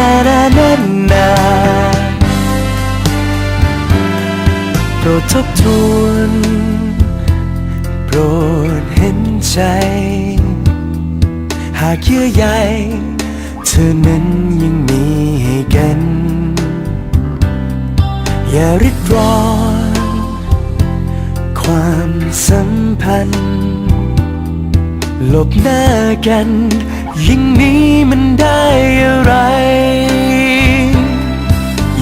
นานานานาโปรดทบทวนโปรดเห็นใจ หากเยื่อใยเธอนั้นยังมีให้กัน อย่าริดรอน ความสัมพันธ์ หลบหน้ากัน ยิ่งนี้มันได้อะไร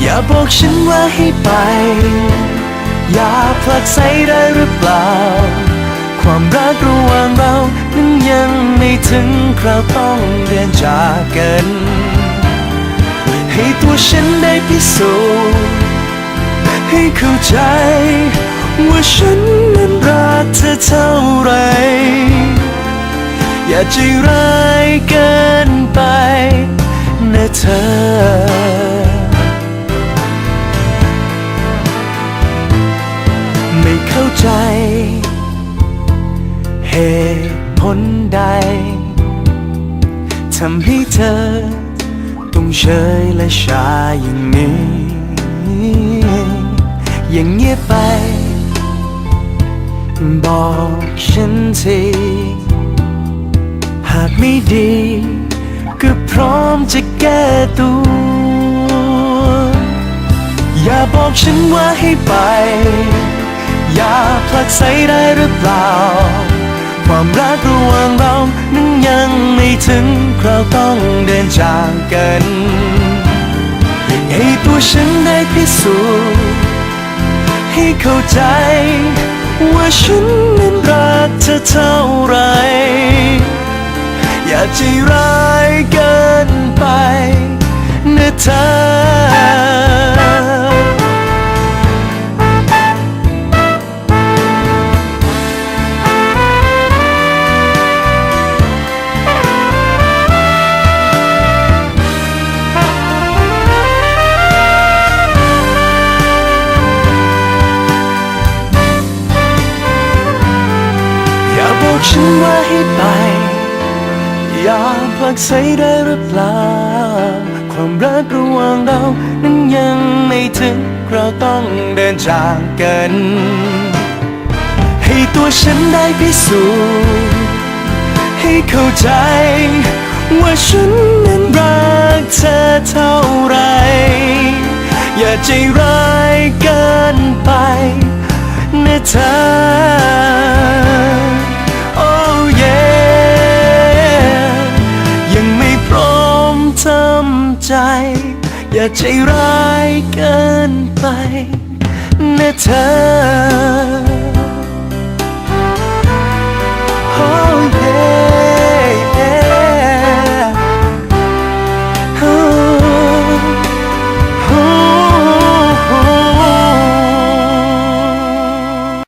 อย่าบอกฉันว่าให้ไป อย่าผลักใสได้หรือเปล่า ความรักระหว่างเรานั้นยังไม่ถึงคราวต้องเดินจากกัน ให้ตัวฉันได้พิสูจน์ให้เข้าใจ ว่าฉันนั้นรักเธอเท่าไร อย่าใจร้าย เกินไปนะเธอ ไม่เข้าใจ เหตุผลใดทำให้เธอ ต้องเฉยและชาอย่างนี้ อย่างเงียบไป บอกฉันทีากไม่ดี ก็พร้อมจะแก้ตัว อย่าบอกฉันว่าให้ไป อย่าผลักใสได้หรือเปล่า ความรักระหว่างเรานั้นยังไม่ถึงคราวต้องเดินจากกันให้ตัวฉันได้พิสูจน์ให้เข้าใจ ว่าฉันนั้นรักเธอเท่าไหร อย่าใจร้ายเกินไปนะเธออย่าบอกฉันว่าให้ไป ผลักใสได้หรือเปล่า ความรักระหว่างเรานั้นยังไม่ถึงคราต้องเดินจากกัน ให้ตัวฉันได้พิสูจน์ให้เข้าใจ ว่าฉันนั้นรักเธอเท่าไร อย่าใจร้ายเกินไปนะเธอ อย่าใจร้ายเกินไปนะเธอ